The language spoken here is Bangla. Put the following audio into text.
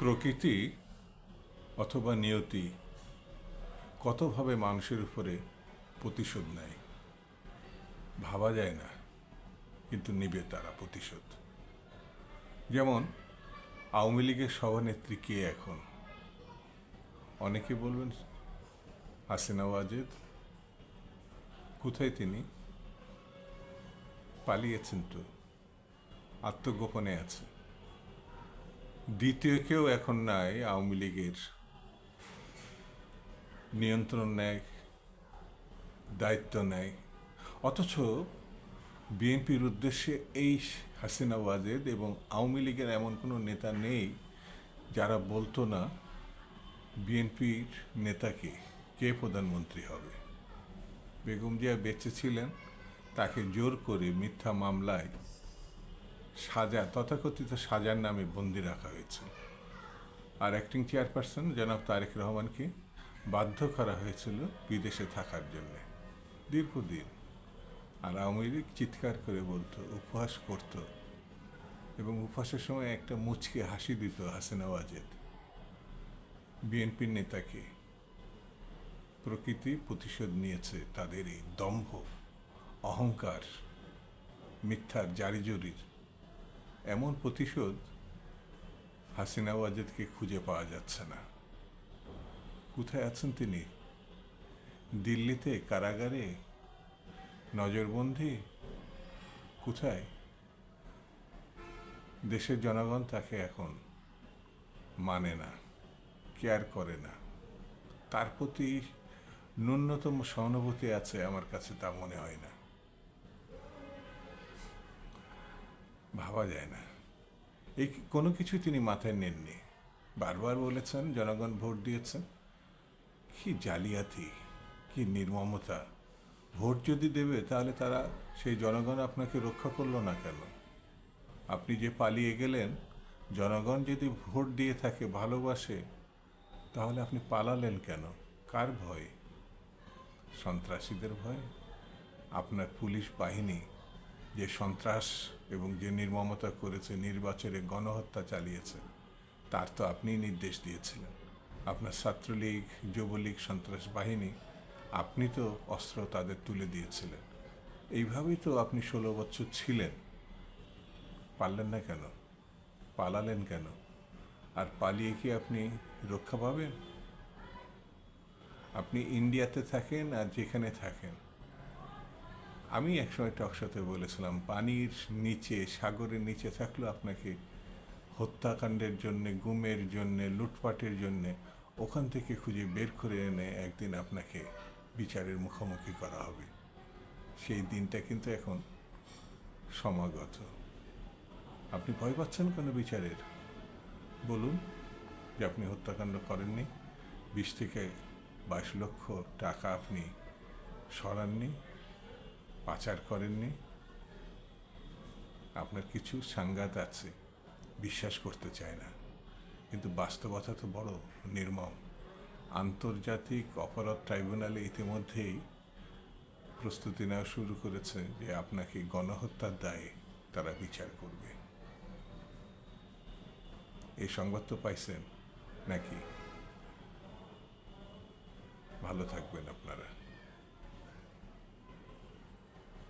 প্রকৃতি অথবা নিয়তি কতভাবে মানুষের উপরে প্রতিশোধ নেয়? ভাবা যায় না, কিন্তু নিবে তারা প্রতিশোধ। যেমন, আওয়ামী লীগের সভানেত্রী কে এখন? অনেকে বলবেন, হাসিনা ওয়াজেদ। কোথায় তিনি? পালিয়েছেন তো, আত্মগোপনে আছে। দ্বিতীয় কেউ এখন নাই, আওয়ামী লীগের নিয়ন্ত্রণ নেয়, দায়িত্ব নেয়। অথচ বিএনপির উদ্দেশ্যে এই হাসিনা ওয়াজেদ এবং আওয়ামী লীগের এমন কোনো নেতা নেই যারা বলতো না বিএনপির নেতাকে কে প্রধানমন্ত্রী হবে। বেগম জিয়া বেঁচে ছিলেন, তাকে জোর করে মিথ্যা মামলায় সাজা তথাকথিত সাজার নামে বন্দি রাখা হয়েছে। আর অ্যাক্টিং চেয়ারপারসন জনাব তারেক রহমানকে বাধ্য করা হয়েছিল বিদেশে থাকার জন্য। দীর্ঘদিন আর আওয়ামী লীগ চিৎকার করে বলতো, উপহাস করত। এবং উপহাসের সময় একটা মুচকে হাসি দিত হাসিনা ওয়াজেদ। বিএনপির নেতাকে প্রকৃতি প্রতিশোধ নিয়েছে তাদের এই দম্ভ, অহংকার, মিথ্যার জারিজরির এমন প্রতিশোধ হাসিনা ওয়াজেদকে খুঁজে পাওয়া যাচ্ছে না। কোথায় আছেন তিনি? দিল্লিতে? কারাগারে? নজরবন্দি? কোথায়? দেশের জনগণ তাকে এখন মানে না, কেয়ার করে না। তার প্রতি ন্যূনতম সহানুভূতি আছে আমার কাছে তা মনে হয় না। ভাবা যায় না। এই কোনো কিছু তিনি মাথায় নেননি। বারবার বলেছেন, জনগণ ভোট দিয়েছেন। কি জালিয়াতি, কি নির্মমতা। ভোট যদি দেবে, তাহলে তারা, সেই জনগণ আপনাকে রক্ষা করল না কেন? আপনি যে পালিয়ে গেলেন, জনগণ যদি ভোট দিয়ে থাকে, ভালোবাসে, তাহলে আপনি পালালেন কেন? কার ভয়? সন্ত্রাসীদের ভয়? আপনার পুলিশ বাহিনী যে সন্ত্রাস এবং যে নির্মমতা করেছে, নির্বাচনে গণহত্যা চালিয়েছে, তার তো আপনিই নির্দেশ দিয়েছিলেন। আপনার ছাত্রলীগ, যুবলীগ, সন্ত্রাস বাহিনী, আপনি তো অস্ত্র তাদের তুলে দিয়েছিলেন। এইভাবেই তো আপনি ষোলো বছর ছিলেন। পারলেন না কেন? পালালেন কেন? আর পালিয়ে কি আপনি রক্ষা পাবেন? আপনি ইন্ডিয়াতে থাকেন আর যেখানে থাকেন আমি একসময় টকশোতে বলেছিলাম, পানির নিচে, সাগরের নিচে থাকলেও আপনাকে হত্যাকাণ্ডের জন্যে, গুমের জন্যে, লুটপাটের জন্যে ওখান থেকে খুঁজে বের করে এনে একদিন আপনাকে বিচারের মুখোমুখি করা হবে। সেই দিনটা কিন্তু এখন সমাগত। আপনি ভয় পাচ্ছেন কেন বিচারের? বলুন যে আপনি হত্যাকাণ্ড করেননি। বিশ থেকে বাইশ লক্ষ টাকা আপনি সরাননি। পাচার করেননি। আপনার কিছু সাংঘাত আছে, বিশ্বাস করতে চায় না। কিন্তু বাস্তবতা তো বড় নির্মম। আন্তর্জাতিক অপরাধ ট্রাইব্যুনালে ইতিমধ্যেই প্রস্তুতি নেওয়া শুরু করেছে যে আপনাকে গণহত্যার দায়ে তারা বিচার করবে। এই সংবাদ তো পাইছেন নাকি? ভালো থাকবেন আপনারা।